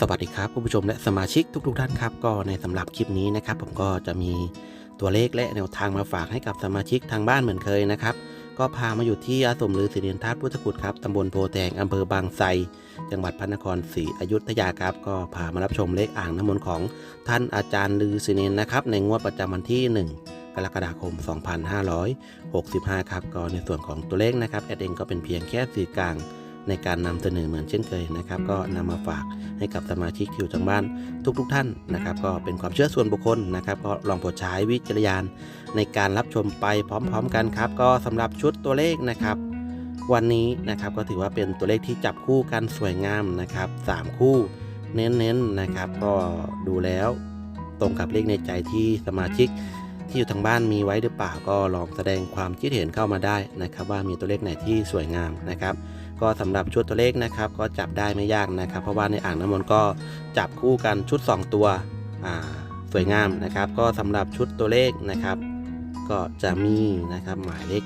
สวัสดีครับคุณผู้ชมและสมาชิกทุกๆท่านครับก็ในสำหรับคลิปนี้นะครับ ผมก็จะมีตัวเลขและแนวทางมาฝากให้กับสมาชิกทางบ้านเหมือนเคยนะครับ ก็พามาอยู่ที่อาสมฤาษีเนรธาตุพุทธกุฎครับตำบลโพแตงอำเภอบางไทรจังหวัดพระนครศรีอยุธยาครับ ก็พามารับชมเลขอ่างน้ำมนต์ของท่านอาจารย์ฤาษีเนรนะครับ ในงวดประจำวันที่ 1กรกฎาคม 2565 ครับ ก็ในส่วนของตัวเลขนะครับ แอดเองก็เป็นเพียงแค่สื่อกลาง ในการนำเสนอเหมือนเช่นเคยนะครับ ก็นำมาฝากให้กับสมาชิกที่อยู่ทางบ้านทุกๆทท่านนะครับ ก็เป็นความเชื่อส่วนบุคคลนะครับ ก็ลองโปรดใช้วิจารณญาณในการรับชมไปพร้อม ๆ กันครับ ก็สำหรับชุดตัวเลขนะครับวันนี้นะครับก็ถือว่าเป็นตัวเลขที่จับคู่กันสวยงามนะครับสามคู่เน้นๆนะครับ ก็ดูแล้วตรงกับเลขในใจที่สมาชิกที่อยู่ทางบ้านมีไว้หรือเปล่าก็ลองแสดงความคิดเห็นเข้ามาได้นะครับ ว่ามีตัวเลขไหนที่สวยงามนะครับ ก็สำหรับชุดตัวเลขนะครับ ก็จับได้ไม่ยากนะครับ เพราะว่าในอ่างน้ำมนต์ก็จับคู่กันชุด 2 ตัวสวยงามนะครับ ก็สำหรับชุดตัวเลขนะครับ ก็จะมีนะครับหมายเลข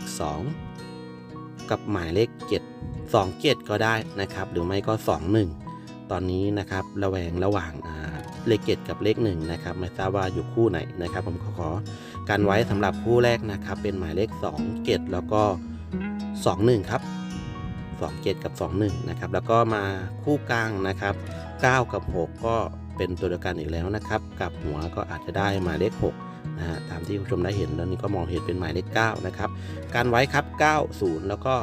2 กับหมายเลข 7 2 7 ก็ได้นะครับ หรือไม่ก็ 2 1 ตอนนี้นะครับระแวงระหว่างาเลข7กับเลข1นะครับไม่ทราบว่าอยู่คู่ไหนนะครับ ผมขอขอกันไว้สำหรับคู่แรกนะครับ เป็นหมายเลข2 7แล้วก็ 2 1 ครับ 27 กับ 21 นะครับ แล้วก็มาคู่กลางนะครับ 9 กับ 6 ก็เป็นตัวเดียวกันอีกแล้วนะครับ กับหัวก็อาจจะได้หมายเลข 6 นะฮะ ตามที่ผู้ชมได้เห็นแล้วนี่ก็มองเห็นเป็นหมายเลข 9 นะครับ การไว้ครับ 90 แล้วก็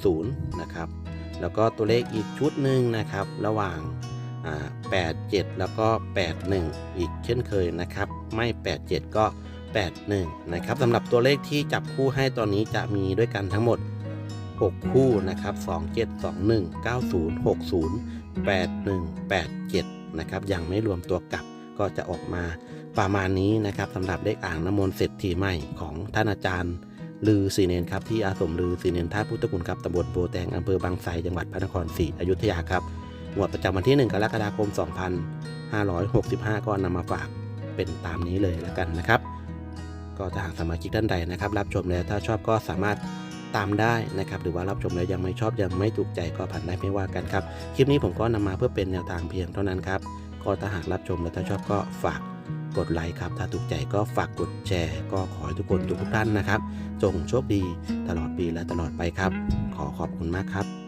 60 นะครับ แล้วก็ตัวเลขอีกชุดหนึ่งนะครับ ระหว่าง 87 แล้วก็ 81 อีกเช่นเคยนะครับ ไม่ 87 ก็ 81 นะครับสำหรับตัวเลขที่จับคู่ให้ตอนนี้จะมีด้วยกันทั้งหมด 6 คู่นะครับ27 21 90 60 81 87นะครับยังไม่รวมตัวกลับก็จะออกมาประมาณนี้นะครับสำหรับเลขอ่างน้ำมนต์เศรษฐีใหม่ของท่านอาจารย์ลือสีเนนครับที่อาสมลือสีเนนท่าพุทธคุณครับตำบลโพแตงอำเภอบางไทรจังหวัดพระนครศรีอยุธยาครับงวดประจำวันที่ 1 กรกฎาคม 2565 ก็นำมาฝากเป็นตามนี้เลยแล้วกันนะครับ ก็ถ้าหากสมาชิกท่านใดนะครับ รับชมแล้วถ้าชอบก็สามารถ ตามได้นะครับ หรือว่ารับชมแล้วยังไม่ชอบยังไม่ถูกใจก็ผ่านได้ไม่ว่ากันครับ คลิปนี้ผมก็นำมาเพื่อเป็นแนวทางเพียงเท่านั้นครับ ก็ถ้าหากรับชมแล้วถ้าชอบก็ฝากกดไลค์ครับ ถ้าถูกใจก็ฝากกดแชร์ ก็ขอให้ทุกคนทุกท่านนะครับ จงโชคดีตลอดปีและตลอดไปครับ ขอขอบคุณมากครับ